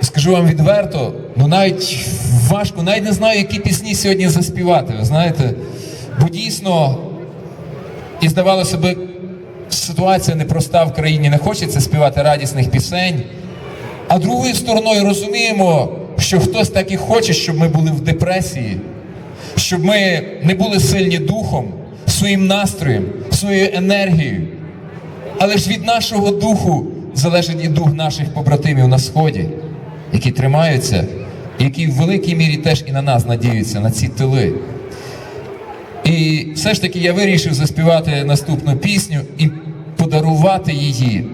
скажу вам відверто, ну навіть важко, навіть не знаю, які пісні сьогодні заспівати. Ви знаєте, бо дійсно, і здавалося би, ситуація непроста в країні, не хочеться співати радісних пісень. А другою стороною розуміємо, що хтось так і хоче, щоб ми були в депресії, щоб ми не були сильні духом, своїм настроєм, своєю енергією. Але ж від нашого духу залежить і дух наших побратимів на сході, які тримаються, які в великій мірі теж і на нас надіються, на ці тили. І все ж таки я вирішив заспівати наступну пісню і подарувати її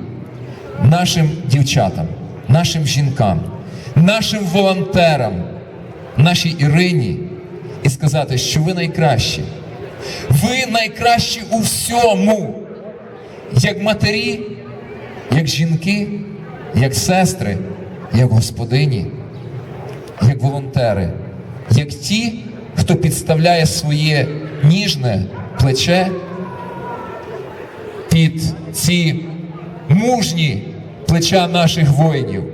нашим дівчатам, нашим жінкам, нашим волонтерам, нашій Ірині і сказати, що ви найкращі. Ви найкращі у всьому, як матері, як жінки, як сестри, як господині, як волонтери, як ті, хто підставляє своє ніжне плече під ці мужні плеча наших воїнів.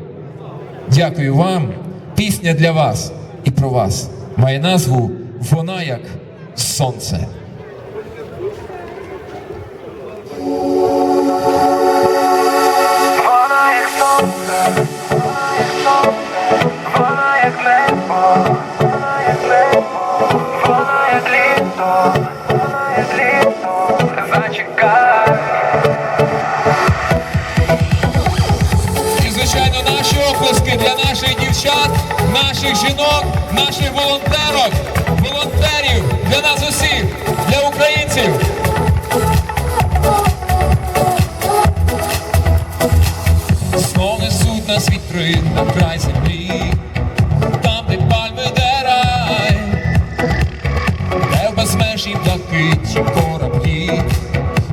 Дякую вам. Пісня для вас і про вас має назву Вона як сонце. Наших жінок, наших волонтерок, волонтерів, для нас усіх, для українців. Знов несуть нас вітри на край землі, там, де пальми де рай, де в безмежній блакиті кораблі,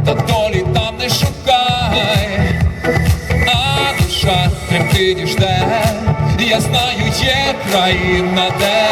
та долі там не шукай а душа тремтить і жде, я знаю, є країна, де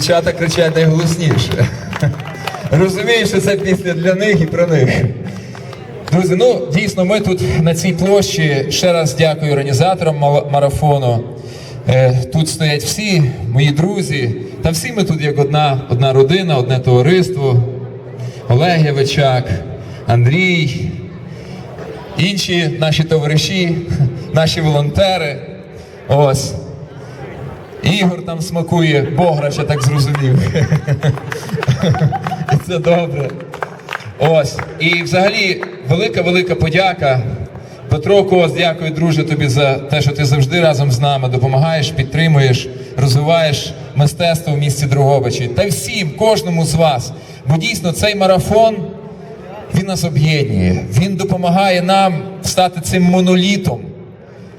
Дівчата кричать найголосніше. Розумію, що це пісня для них і про них. Друзі, ну дійсно, ми тут на цій площі ще раз дякую організаторам марафону. Е, Тут стоять всі мої друзі, та всі ми тут як одна, одна родина, одне товариство. Олег Явичак, Андрій, інші наші товариші, наші волонтери. Ось. Ігор там смакує, Бограч, я так зрозумів. І це добре. Ось. І взагалі велика велика подяка. Петро Кос, дякую, друже, тобі за те, що ти завжди разом з нами допомагаєш, підтримуєш, розвиваєш мистецтво в місті Дрогобичі. Та всім, кожному з вас. Бо дійсно цей марафон він нас об'єднує. Він допомагає нам стати цим монолітом,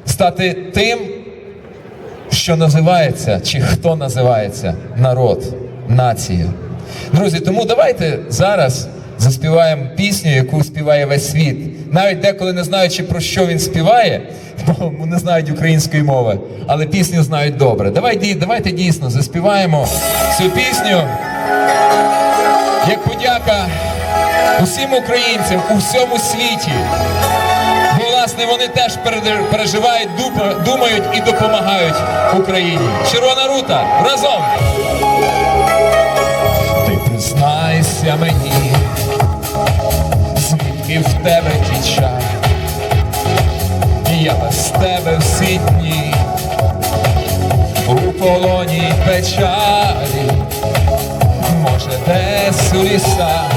стати тим, що називається, чи хто називається народ, нація. Друзі, тому давайте зараз заспіваємо пісню, яку співає весь світ. Навіть деколи не знаючи про що він співає, бо не знають української мови, але пісню знають добре. Давайте, давайте дійсно заспіваємо цю пісню як подяка усім українцям у всьому світі. Власне, вони теж переживають, думають і допомагають Україні. Червона рута. Разом! Ти признайся мені, звідки в тебе ті я без тебе всі дні. У полоні печалі, може десь у лісах.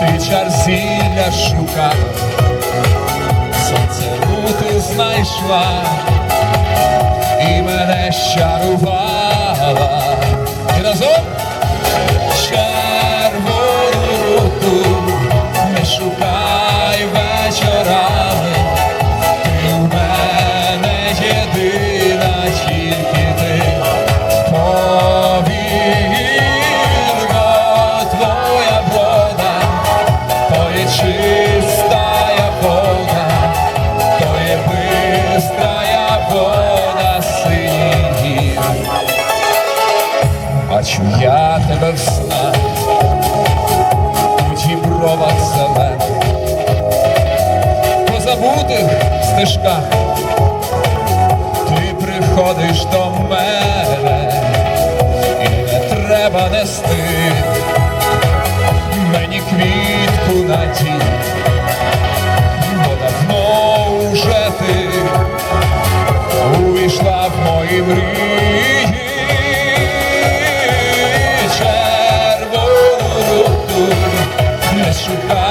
Ти чар зілля шукав, знайшла і мене щарувала. І разом снах, у дібровах зелених, по забутих стежках. Ти приходиш до мене, і не треба нести мені квітку надій, не